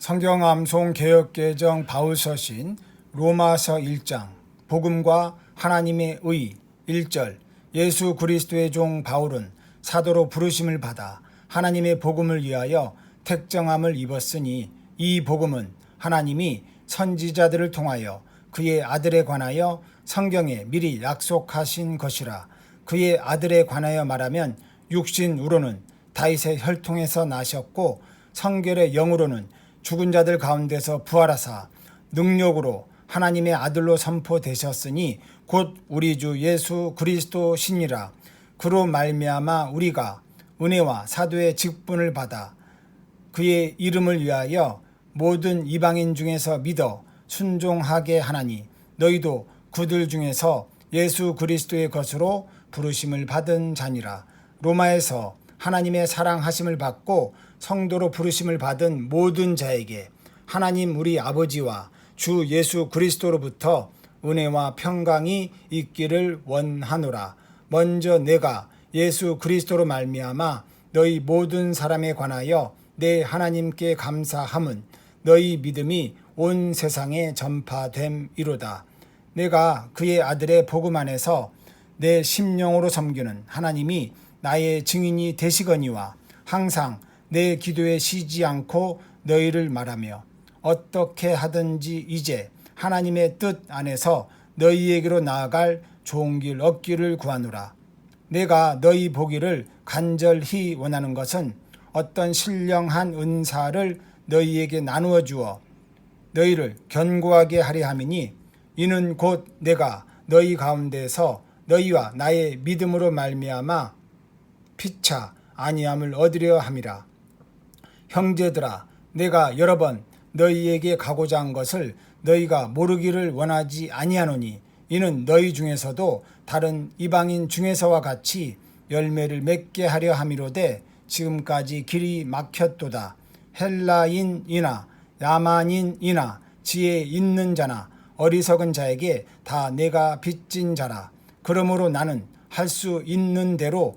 성경 암송 개혁개정 바울서신 로마서 1장 복음과 하나님의 의 1절 예수 그리스도의 종 바울은 사도로 부르심을 받아 하나님의 복음을 위하여 택정함을 입었으니 이 복음은 하나님이 선지자들을 통하여 그의 아들에 관하여 성경에 미리 약속하신 것이라 그의 아들에 관하여 말하면 육신으로는 다윗의 혈통에서 나셨고 성결의 영으로는 죽은 자들 가운데서 부활하사 능력으로 하나님의 아들로 선포되셨으니 곧 우리 주 예수 그리스도 신이라. 그로 말미암아 우리가 은혜와 사도의 직분을 받아 그의 이름을 위하여 모든 이방인 중에서 믿어 순종하게 하나니 너희도 그들 중에서 예수 그리스도의 것으로 부르심을 받은 자니라. 로마에서 하나님의 사랑하심을 받고 성도로 부르심을 받은 모든 자에게 하나님 우리 아버지와 주 예수 그리스도로부터 은혜와 평강이 있기를 원하노라. 먼저 내가 예수 그리스도로 말미암아 너희 모든 사람에 관하여 내 하나님께 감사함은 너희 믿음이 온 세상에 전파됨이로다. 내가 그의 아들의 복음 안에서 내 심령으로 섬기는 하나님이 나의 증인이 되시거니와 항상 내 기도에 쉬지 않고 너희를 말하며 어떻게 하든지 이제 하나님의 뜻 안에서 너희에게로 나아갈 좋은 길 얻기를 구하노라. 내가 너희 보기를 간절히 원하는 것은 어떤 신령한 은사를 너희에게 나누어 주어 너희를 견고하게 하려 함이니 이는 곧 내가 너희 가운데서 너희와 나의 믿음으로 말미암아 피차 아니함을 얻으려 함이라. 형제들아, 내가 여러 번 너희에게 가고자 한 것을 너희가 모르기를 원하지 아니하노니 이는 너희 중에서도 다른 이방인 중에서와 같이 열매를 맺게 하려 함이로되 지금까지 길이 막혔도다. 헬라인이나 야만인이나 지혜 있는 자나 어리석은 자에게 다 내가 빚진 자라. 그러므로 나는 할 수 있는 대로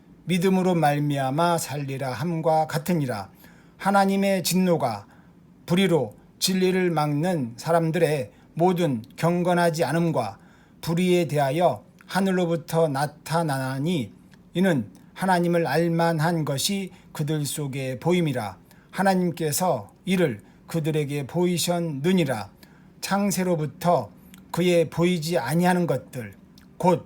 믿음으로 말미암아 살리라 함과 같으니라. 하나님의 진노가 불의로 진리를 막는 사람들의 모든 경건하지 않음과 불의에 대하여 하늘로부터 나타나니 이는 하나님을 알만한 것이 그들 속에 보임이라 하나님께서 이를 그들에게 보이셨느니라 창세로부터 그의 보이지 아니하는 것들 곧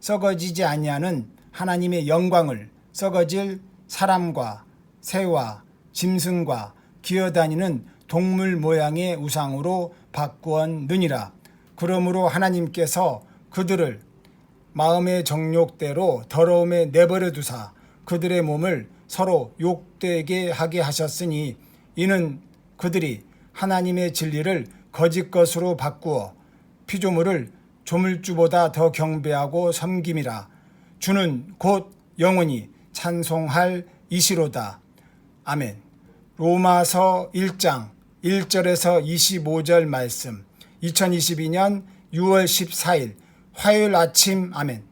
썩어지지 아니하는 하나님의 영광을 썩어질 사람과 새와 짐승과 기어다니는 동물 모양의 우상으로 바꾸었느니라. 그러므로 하나님께서 그들을 마음의 정욕대로 더러움에 내버려 두사 그들의 몸을 서로 욕되게 하게 하셨으니 이는 그들이 하나님의 진리를 거짓 것으로 바꾸어 피조물을 조물주보다 더 경배하고 섬김이라 주는 곧 영원히 찬송할 이시로다. 아멘. 로마서 1장 1절에서 25절 말씀 2022년 6월 14일 화요일 아침 아멘.